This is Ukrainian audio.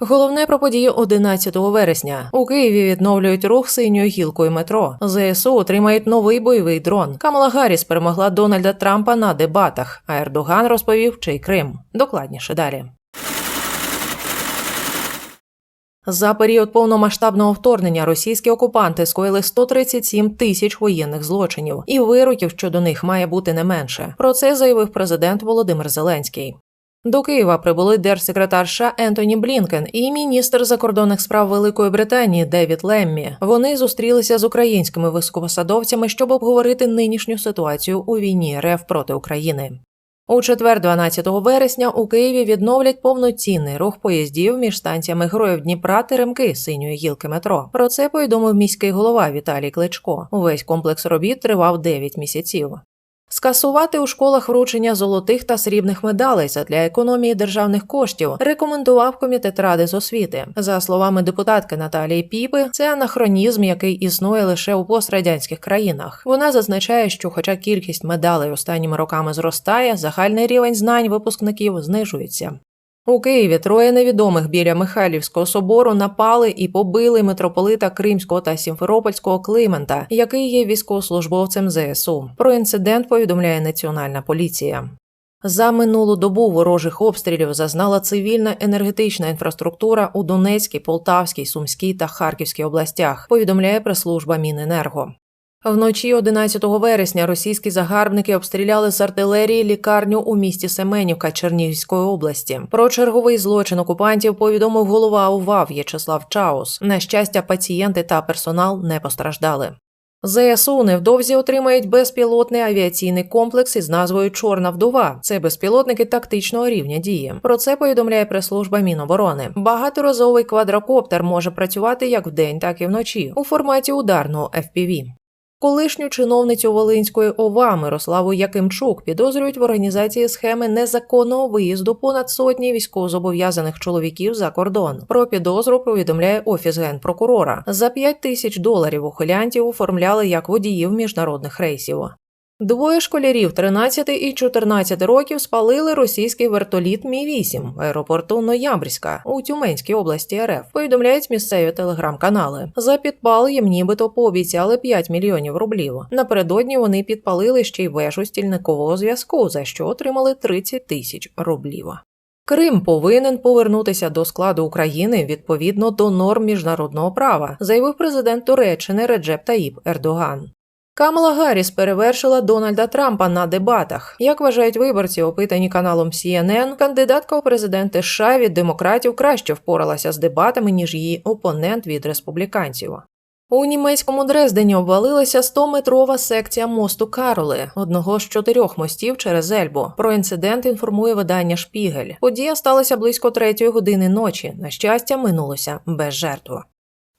Головне про події 11 вересня. У Києві відновлюють рух синьою гілкою метро. ЗСУ отримають новий бойовий дрон. Камала Гарріс перемогла Дональда Трампа на дебатах. А Ердоган розповів, чий Крим. Докладніше далі. За період повномасштабного вторгнення російські окупанти скоїли 137 тисяч воєнних злочинів, і вироків щодо них має бути не менше. Про це заявив президент Володимир Зеленський. До Києва прибули держсекретар США Ентоні Блінкен і міністр закордонних справ Великої Британії Девід Леммі. Вони зустрілися з українськими високопосадовцями, щоб обговорити нинішню ситуацію у війні РФ проти України. У четвер, 12 вересня, у Києві відновлять повноцінний рух поїздів між станціями Героїв Дніпра та Ремки синьої гілки метро. Про це повідомив міський голова Віталій Кличко. Увесь комплекс робіт тривав 9 місяців. Скасувати у школах вручення золотих та срібних медалей задля економії державних коштів рекомендував комітет ради з освіти. За словами депутатки Наталії Піпи, це анахронізм, який існує лише у пострадянських країнах. Вона зазначає, що, хоча кількість медалей останніми роками зростає, загальний рівень знань випускників знижується. У Києві троє невідомих біля Михайлівського собору напали і побили митрополита Кримського та Сімферопольського Климента, який є військовослужбовцем ЗСУ. Про інцидент повідомляє Національна поліція. За минулу добу ворожих обстрілів зазнала цивільна енергетична інфраструктура у Донецькій, Полтавській, Сумській та Харківській областях. Повідомляє прес-служба Міненерго. Вночі 11 вересня російські загарбники обстріляли з артилерії лікарню у місті Семенівка Чернігівської області. Про черговий злочин окупантів повідомив голова УВА В'ячеслав Чаус. На щастя, пацієнти та персонал не постраждали. ЗСУ невдовзі отримають безпілотний авіаційний комплекс із назвою Чорна вдова. Це безпілотники тактичного рівня дії. Про це повідомляє прес-служба Міноборони. Багаторазовий квадрокоптер може працювати як вдень, так і вночі у форматі ударного FPV. Колишню чиновницю Волинської ОВА Мирославу Якимчук підозрюють в організації схеми незаконного виїзду понад сотні військовозобов'язаних чоловіків за кордон. Про підозру повідомляє офіс генпрокурора. За 5 тисяч доларів ухилянтів оформляли як водіїв міжнародних рейсів. Двоє школярів 13 і 14 років спалили російський вертоліт Мі 8 в аеропорту Ноябрьська у Тюменській області РФ. Повідомляють місцеві телеграм-канали. За підпал їм нібито пообіцяли 5 мільйонів рублів. Напередодні вони підпалили ще й вежу стільникового зв'язку, за що отримали 30 тисяч рублів. Крим повинен повернутися до складу України відповідно до норм міжнародного права, заявив президент Туреччини Реджеп Таїп Ердоган. Камала Гарріс перевершила Дональда Трампа на дебатах. Як вважають виборці, опитані каналом CNN, кандидатка у президенти США від демократів краще впоралася з дебатами ніж її опонент від республіканців. У німецькому Дрездені обвалилася 100-метрова секція мосту Кароли, одного з чотирьох мостів через Ельбу. Про інцидент інформує видання Шпігель. Подія сталася близько третьої години ночі. На щастя, минулося без жертв.